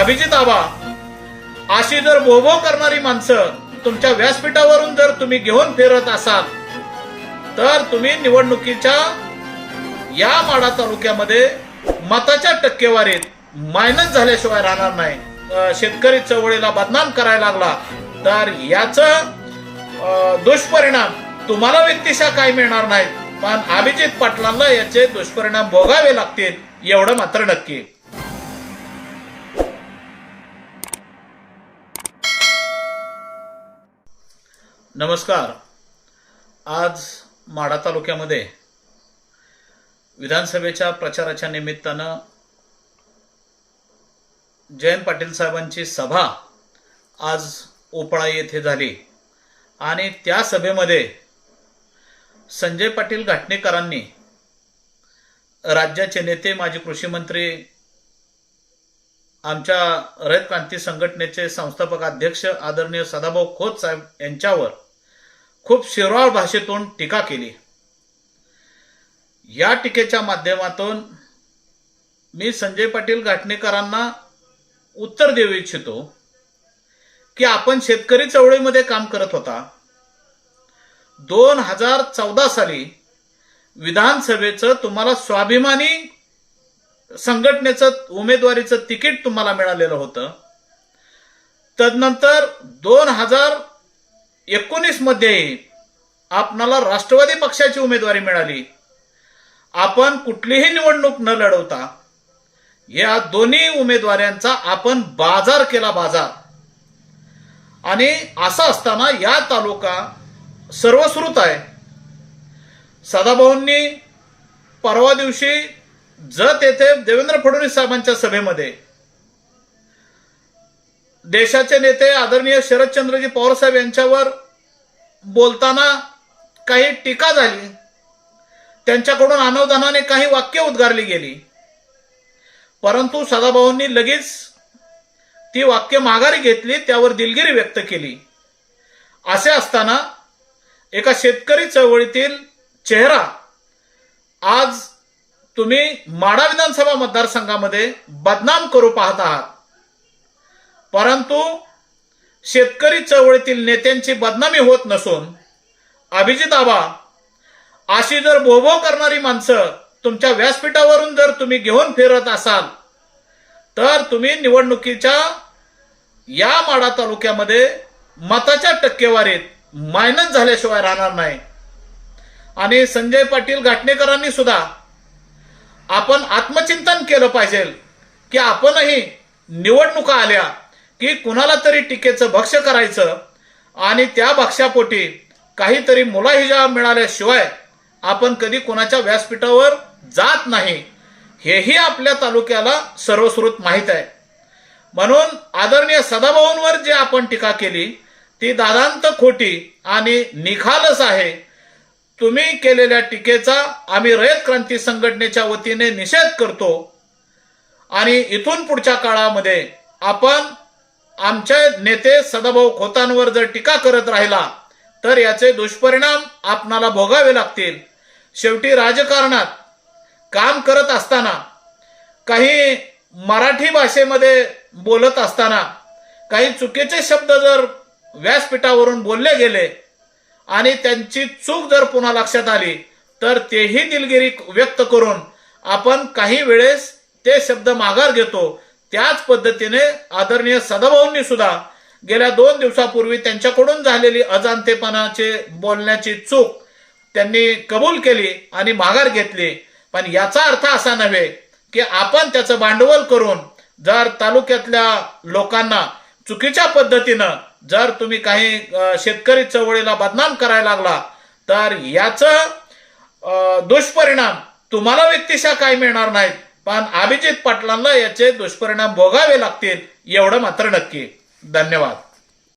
अभिजित आबा अशी जर बोबो करणारी माणसं तुमच्या व्यासपीठावरून जर तुम्ही घेऊन फिरत असाल तर तुम्ही निवडणुकीच्या या माडा तालुक्यामध्ये मताच्या टक्केवारीत मायनस झाल्याशिवाय राहणार नाही. शेतकरी चळवळीला बदनाम करायला लागला तर याच दुष्परिणाम तुम्हाला व्यक्तिशा काय मिळणार नाहीत. पण अभिजित पाटलांना याचे दुष्परिणाम भोगावे लागतील एवढं मात्र नक्की. नमस्कार. आज माढा तालुक्यामध्ये विधानसभेच्या प्रचाराच्या निमित्तानं जयंत पाटील साहेबांची सभा आज ओपळा येथे झाली. आणि त्या सभेमध्ये संजय पाटील घाटणेकरांनी राज्याचे नेते माजी कृषी मंत्री आमच्या रयत क्रांती संघटनेचे संस्थापक अध्यक्ष आदरणीय सदाभाऊ खोत साहेब यांच्यावर खूप शिरवाळ भाषेतून टीका केली. या टीकेच्या माध्यमातून मी संजय पाटील घाटणेकरांना उत्तर देऊ इच्छितो की आपण शेतकरी चळवळीमध्ये काम करत होता. दोन हजार चौदा साली विधानसभेचं तुम्हाला स्वाभिमानी संघटनेचं उमेदवारीचं तिकीट तुम्हाला मिळालेलं होतं. तदनंतर दोन हजार एकोणीसमध्ये आपणाला राष्ट्रवादी पक्षाची उमेदवारी मिळाली. आपण कुठलीही निवडणूक न लढवता या दोन्ही उमेदवारांचा आपण बाजार केला बाजार. आणि असं असताना या तालुका सर्वश्रुत आहे. सदाभाऊंनी परवा दिवशी जत येथे देवेंद्र फडणवीस साहेबांच्या सभेमध्ये देशाचे नेते आदरणीय शरदचंद्रजी पवार साहेब यांच्यावर बोलताना काही टीका झाली त्यांच्याकडून अनवधानाने काही वाक्य उद्गारली गेली परंतु सदाभाऊंनी लगेच ती वाक्य माघारी घेतली त्यावर दिलगिरी व्यक्त केली. असे असताना एका शेतकरी चळवळीतील चेहरा आज तुम्ही माडा विधानसभा मतदारसंघामध्ये बदनाम करू पाहत आहात. परंतु शेतकरी चळवळीतील नेत्यांची बदनामी होत नसून अभिजित आबा अशी जर बोबो करणारी माणसं तुमच्या व्यासपीठावरून जर तुम्ही घेऊन फिरत असाल तर तुम्ही निवडणुकीच्या या माडा तालुक्यामध्ये मताच्या टक्केवारीत मायनस झाल्याशिवाय राहणार नाही. आणि संजय पाटील घाटणेकरांनी सुद्धा आपण आत्मचिंतन केलं पाहिजे की आपणही निवडणुका आल्या की कुणाला तरी टीकेचं भक्ष करायचं आणि त्या भक्ष्यापोटी काहीतरी मुलाहिजा मिळाल्याशिवाय आपण कधी कोणाच्या व्यासपीठावर जात नाही. हेही आपल्या तालुक्याला सर्वश्रुत माहीत आहे. म्हणून आदरणीय सदाभाऊंवर जे आपण टीका केली ती दादांत खोटी आणि निखालस आहे. तुम्ही केलेल्या टीकेचा आम्ही रयत क्रांती संघटनेच्या वतीने निषेध करतो. आणि इथून पुढच्या काळामध्ये आपण आमचे नेते सदाभाऊ खोतांवर जर टीका करत राहिला तर याचे दुष्परिणाम आपणाला भोगावे लागतील. शेवटी राजकारणात काम करत असताना काही मराठी भाषेमध्ये बोलत असताना काही चुकीचे शब्द जर व्यासपीठावरून बोलले गेले आणि त्यांची चूक जर पुन्हा लक्षात आली तर तेही दिलगिरी व्यक्त करून आपण काही वेळेस ते शब्द माघार घेतो. त्याच पद्धतीने आदरणीय सदाभाऊंनी सुद्धा गेल्या दोन दिवसापूर्वी त्यांच्याकडून झालेली अजाणतेपणाचे बोलण्याची चूक त्यांनी कबूल केली आणि माघार घेतली. पण याचा अर्थ असा नव्हे की आपण त्याचं भांडवल करून जर तालुक्यातल्या लोकांना चुकीच्या पद्धतीनं जर तुम्ही काही शेतकरी चळवळीला बदनाम करायला लागला तर याचं दुष्परिणाम तुम्हाला व्यक्तिशा काय मिळणार नाहीत. पण अभिजित पाटलांना याचे दुष्परिणाम भोगावे लागतील एवढं मात्र नक्की. धन्यवाद.